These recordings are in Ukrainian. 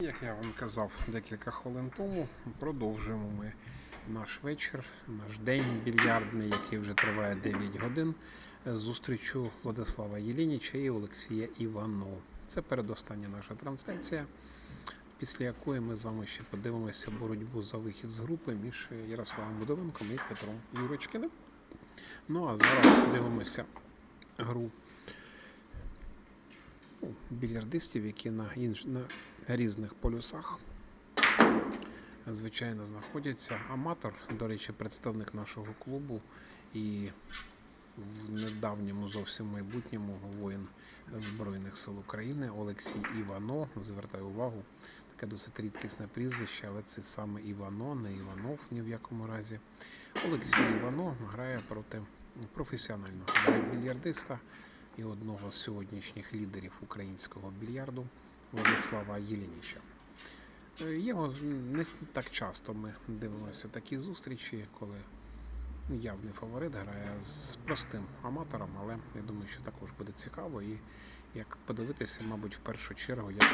Як я вам казав декілька хвилин тому, продовжуємо ми наш вечір, наш день більярдний, який вже триває 9 годин, з зустрічю Владислава Єлініча і Олексія Іванова. Це передостання наша трансляція, після якої ми з вами ще подивимося боротьбу за вихід з групи між Ярославом Будовенком і Петром Юрочкиним. Ну а зараз дивимося гру ну, більярдистів, які на, інж... на різних полюсах, звичайно, знаходяться. Аматор, до речі, представник нашого клубу і в недавньому зовсім майбутньому воїн Збройних сил України Олексій Івано. Звертаю увагу, таке досить рідкісне прізвище, але це саме Івано, не Іванов ні в якому разі. Олексій Івано грає проти професіонального більярдиста і одного з сьогоднішніх лідерів українського більярду Владислава Єлініча. Е, Його не так часто ми дивимося такі зустрічі, коли явний фаворит грає з простим аматором, але я думаю, що також буде цікаво і як подивитися, мабуть, в першу чергу, як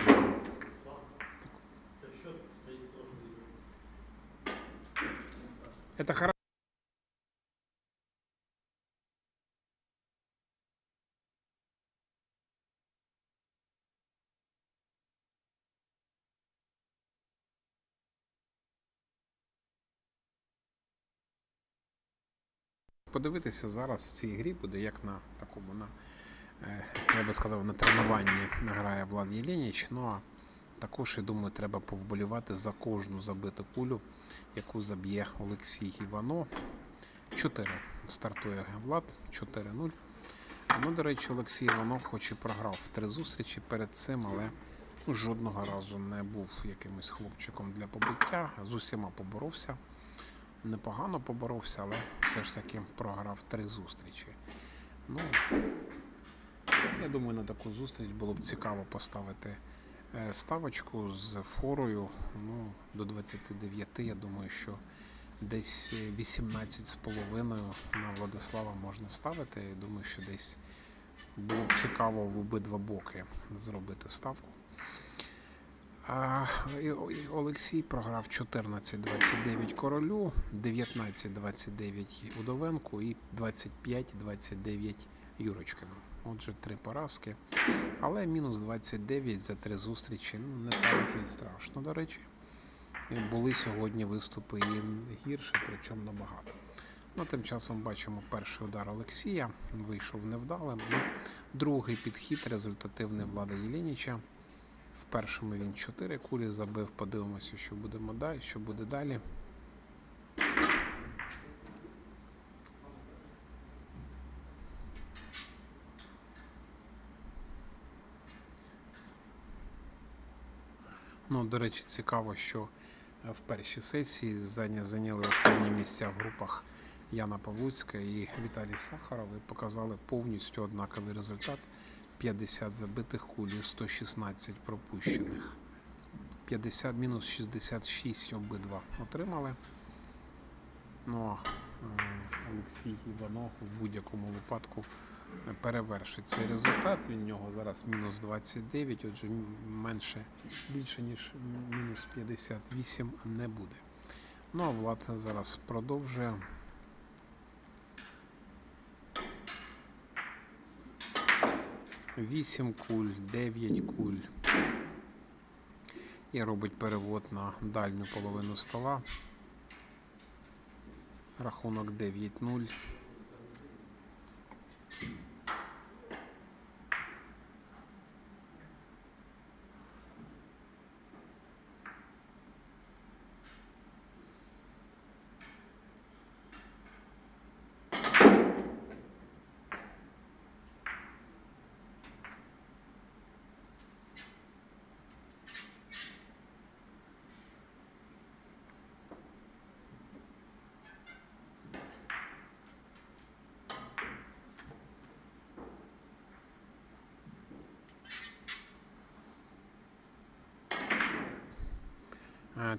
Это хорошо. Подивитися зараз в цій грі буде як на такому, на, е, я би сказав, на тренуванні грає Влад Єлініч. Ну а також, я думаю, треба повболівати за кожну забиту кулю, яку заб'є Олексій Івано. 4 стартує Влад, 4-0. Ну, до речі, Олексій Іванов хоч і програв три зустрічі перед цим, але жодного разу не був якимось хлопчиком для побиття. З усіма поборовся. Непогано поборовся, але все ж таки програв три зустрічі. Ну, я думаю, на таку зустріч було б цікаво поставити е, ставочку з форою ну, до 29. Я думаю, що десь 18,5 на Владислава можна ставити. Я думаю, що десь було б цікаво в обидва боки зробити ставку. Олексій програв 14-29 королю, 19-29 Удовенку і 25-29 Юрочкину. Отже, три поразки. Але мінус 29 за три зустрічі. Ну, не так вже і страшно, до речі. Були сьогодні виступи і гірше, причому набагато. Ну, тим часом бачимо перший удар Олексія. Вийшов невдалим. І другий підхід результативний Влада Єлініча. В першому він 4 кулі забив. Подивимося, що будемо далі, що буде далі. Ну, до речі, цікаво, що е, в першій сесії зайняли останні місця в групах Яна Павлуцька і Віталій Сахаров і показали повністю однаковий результат. 50 забитих куль і 116 пропущених. 50 мінус 66 обидва отримали. Ну е, Олексій Іванов в будь-якому випадку е, перевершить цей результат. Він нього зараз мінус 29, отже, менше, більше ніж мінус 58 не буде. Ну а Влад зараз продовжує. Вісім куль, 9 куль. І робить перевод на дальню половину стола. Рахунок 9-0.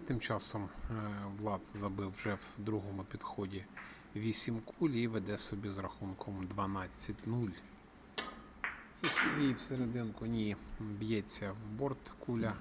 Тим часом е, Влад забив вже в другому підході 8 куль і веде собі з рахунком 12-0. І свій всерединку ні, б'ється в борт куля.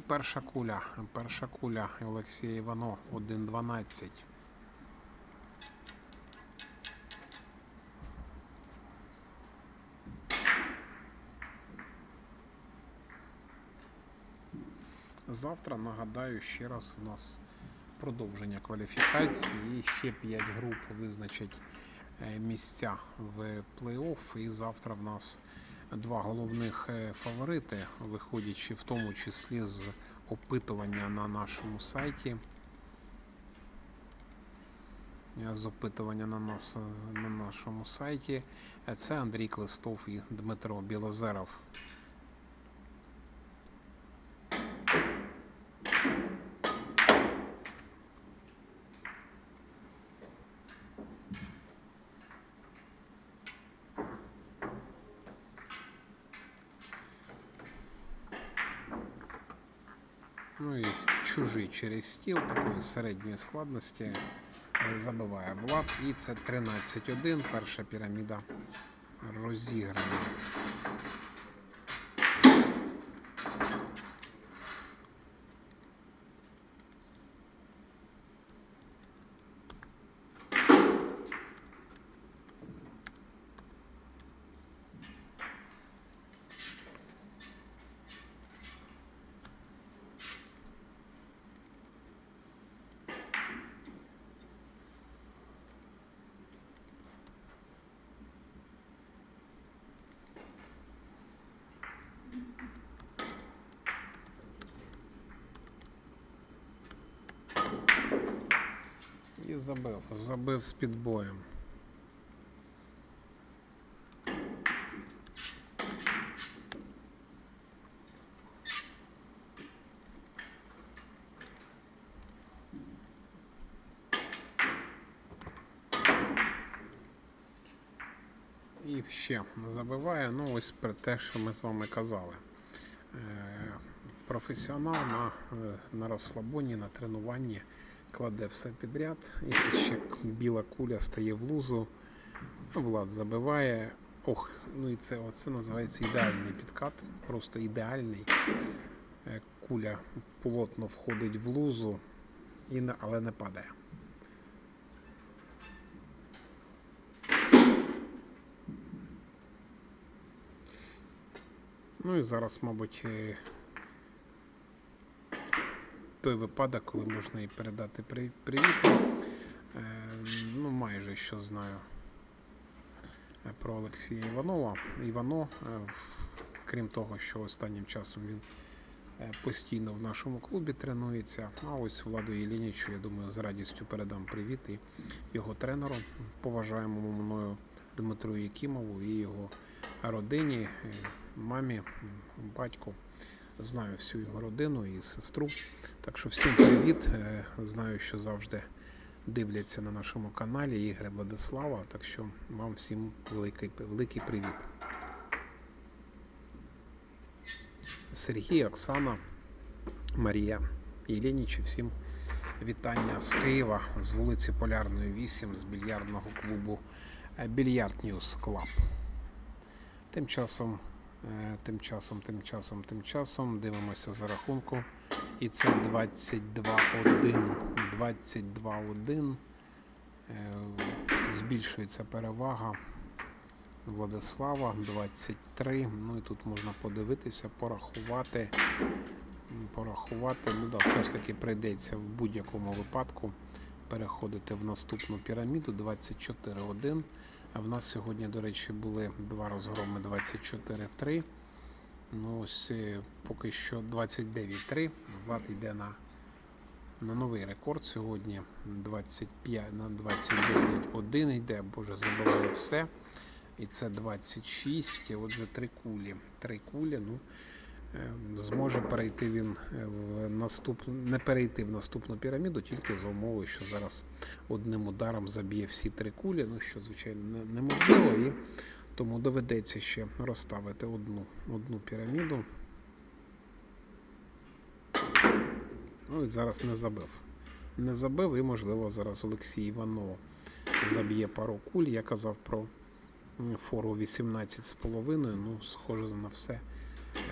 Перша куля. Перша куля Олексія Івано 1.12. Завтра нагадаю ще раз у нас продовження кваліфікації і ще 5 груп визначать е, місця в плей-офф. І завтра в нас два головних е, фаворити, виходячи в тому числі з опитування на нашому сайті. Е, З опитування на, нас, е, на нашому сайті. Це Андрій Клистов і Дмитро Білозеров. Ну і чужий через стіл такої середньої складності е, забиває Влад. І це 13-1. Перша піраміда розіграна. Забив. Забив з підбоєм. І ще забиває, ну ось про те, що ми з вами казали. Е, Професіонал на, е, на розслабоні, на тренуванні кладе все підряд. І ще біла куля стає в лузу. Влад забиває. Ох, ну і це оце називається ідеальний підкат. Просто ідеальний. Е, Куля плотно входить в лузу, і але не падає. Ну і зараз, мабуть, е, той випадок, коли можна і передати привіт. Е, Ну, майже що знаю е, про Олексія Іванова. Івано, е, крім того, що останнім часом він постійно в нашому клубі тренується. А ось Владу Єлінічу, я думаю, з радістю передам привіт і його тренеру, поважаємому мною Дмитру Якимову і його родині, мамі, батьку. Знаю всю його родину і сестру. Так що всім привіт. Е, Знаю, що завжди дивляться на нашому каналі Ігоря Владислава. Так що вам всім великий, великий привіт. Сергій, Оксана, Марія Єлініч, всім вітання з Києва, з вулиці Полярної 8, з більярдного клубу е, Більярд Ньюс Клаб. Тим часом, тим часом, тим часом, тим часом дивимося за рахунку. І це 22-1. 22-1. Е, Збільшується перевага Владислава 23. Ну і тут можна подивитися, порахувати. Порахувати. Ну да, все ж таки прийдеться в будь-якому випадку переходити в наступну піраміду 24-1. В нас сьогодні, до речі, були два розгроми 24-3. Ну, ось е, поки що 29-3. Влад йде на, на новий рекорд сьогодні. 25 на 29-1 йде, боже, забиває все. І це 26. Отже, три кулі. Три кулі. Ну, зможе перейти він е, в наступну, не перейти в наступну піраміду, тільки за умови, що зараз одним ударом заб'є всі три кулі, ну що, звичайно, неможливо. І тому доведеться ще розставити одну, одну піраміду. Ну і зараз не забив. Не забив, і, можливо, зараз Олексій Іванов заб'є пару куль. Я казав про фору 18,5. Ну, схоже на все.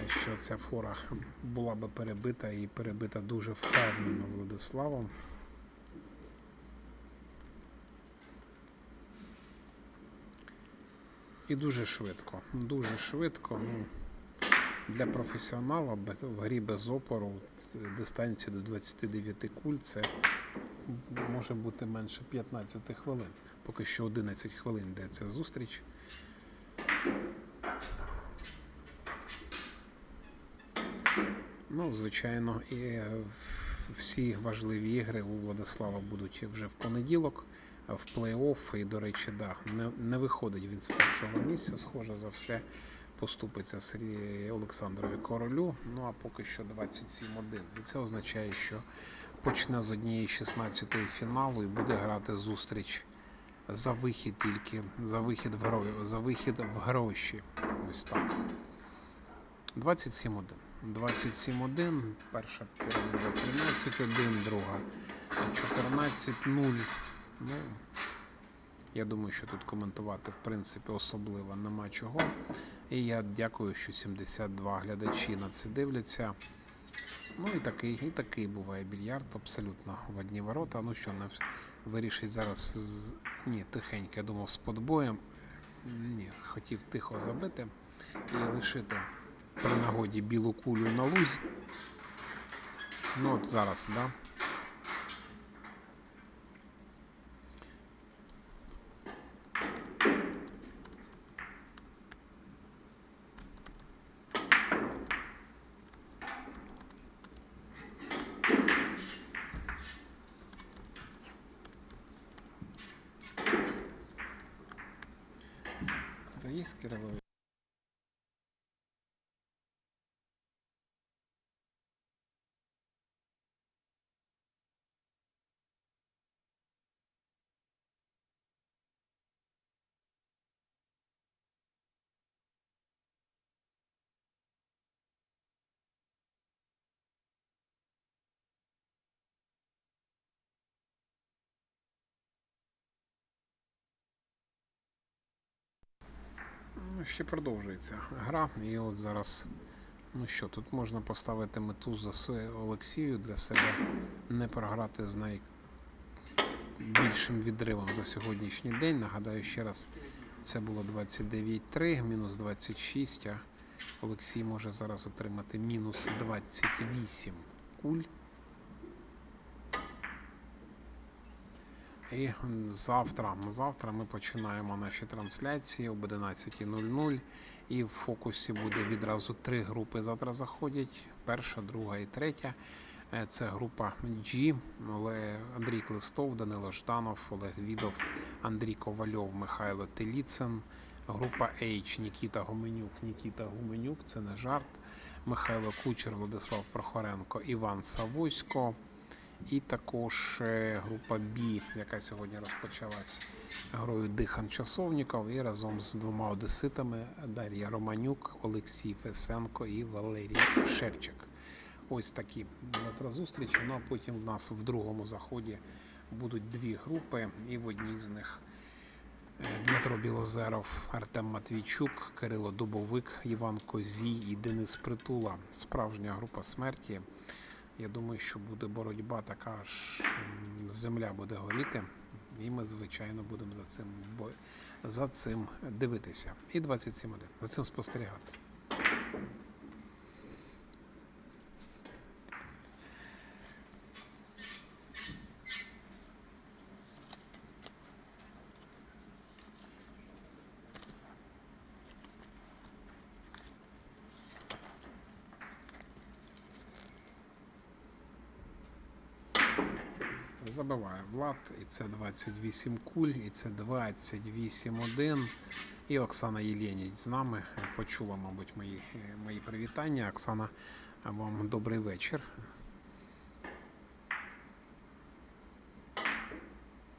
Що ця фора була би перебита і перебита дуже впевнено Владиславом. І дуже швидко. Дуже швидко. Ну, для професіонала в грі без опору дистанція до 29 куль це може бути менше 15 хвилин. Поки що 11 хвилин йде ця зустріч. Ну, звичайно, і е, всі важливі ігри у Владислава будуть вже в понеділок, в плей-офф. І, до речі, да, не, не виходить він з першого місця, схоже за все. Поступиться Сергію Олександрові Королю. Ну а поки що 27-1. І це означає, що почне з однієї 16-ї фіналу і буде грати зустріч за вихід тільки, за вихід в гро... за вихід в гроші. Ось так. 27-1. 27-1. Перша піраміда 13-1, друга 14-0. Ну, я думаю, що тут коментувати в принципі особливо нема чого. І я дякую, що 72 глядачі на це дивляться. Ну і такий, і такий буває більярд, абсолютно в одні ворота. Ну що, не вирішить зараз з. Ні, тихенько, я думав, з подбоєм. Ні, хотів тихо забити і лишити при нагоді білу кулю на лузі. Ну от зараз, да? Та є? Ще продовжується гра. І от зараз, ну що, тут можна поставити мету за Олексію для себе не програти з найбільшим відривом за сьогоднішній день. Нагадаю ще раз, це було 29-3, мінус 26, а Олексій може зараз отримати мінус 28 куль. І завтра, завтра ми починаємо наші трансляції об 11.00. І в фокусі буде відразу три групи. Завтра заходять: перша, друга і третя. Е, Це група G, Андрій Клистов, Данило Жданов, Олег Відов, Андрій Ковальов, Михайло Теліцин. Група H Нікіта Гуменюк, Нікіта Гуменюк, це не жарт. Михайло Кучер, Владислав Прохоренко, Іван Савойсько. І також е, група B, яка сьогодні розпочалась грою Дихан Часовніков, і разом з двома одеситами Дар'я Романюк, Олексій Фесенко і Валерій Шевчик. Ось такі зустрічі. Ну а потім в нас в другому заході будуть дві групи, і в одній з них е, Дмитро Білозеров, Артем Матвійчук, Кирило Дубовик, Іван Козій і Денис Притула. Справжня група смерті. Я думаю, що буде боротьба така ж земля буде горіти, і ми, звичайно, будемо за цим за цим дивитися. І 27 1 за цим спостерігати. Забиває Влад, і це 28 куль, і це 28-1. І Оксана Єленіч з нами почула, мабуть, мої, мої привітання. Оксана, вам добрий вечір.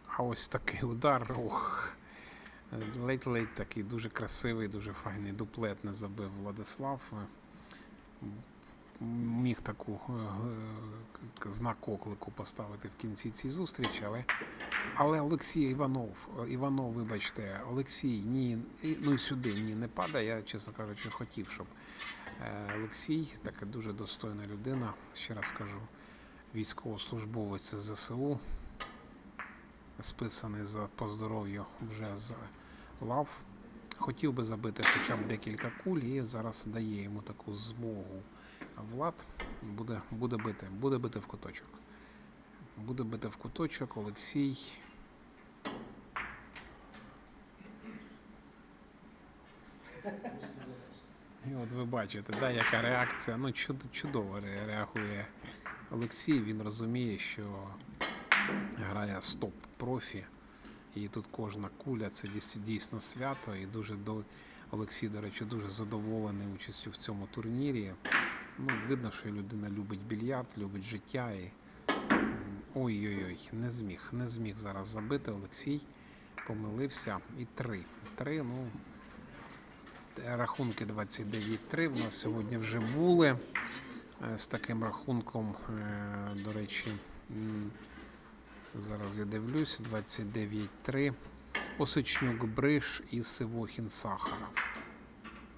А ось такий удар. Ох. Ледь-ледь такий дуже красивий, дуже файний дуплет не забив Владислав. Міг таку е, знак оклику поставити в кінці цієї зустрічі, але, але Олексій Іванов, Іванов, вибачте, Олексій, ні, ну і сюди ні, не падає. Я, чесно кажучи, хотів, щоб Е, Олексій, така дуже достойна людина. Ще раз кажу, військовослужбовець ЗСУ, списаний за по здоров'ю вже з лав. Хотів би забити хоча б декілька куль і зараз дає йому таку змогу. Влад буде, буде бити, буде бити в куточок. Буде бити в куточок Олексій. І от ви бачите, да, яка реакція. Ну, чуд- чудово реагує Олексій. Він розуміє, що грає стоп-профі. І тут кожна куля це дійсно свято. І дуже до Олексій, до речі, дуже задоволений участю в цьому турнірі. Ну, видно, що людина любить більярд, любить життя. І... Ой-ой-ой, не зміг, не зміг зараз забити. Олексій помилився. І три. Три, ну, рахунки 29-3 в нас сьогодні вже були. Е, З таким рахунком, е, до речі, зараз я дивлюсь, 29-3. Осичнюк Бриш і Сивохін Сахаров.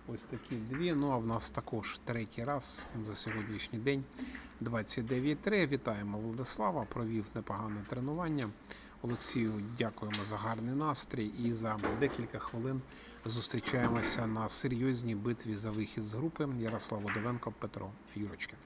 Ось такі дві. Ну а в нас також третій раз за сьогоднішній день. 29-3. Вітаємо Владислава. Провів непогане тренування. Олексію, дякуємо за гарний настрій. І за декілька хвилин зустрічаємося на серйозній битві за вихід з групи. Ярослав Одовенко, Петро Юрочкин.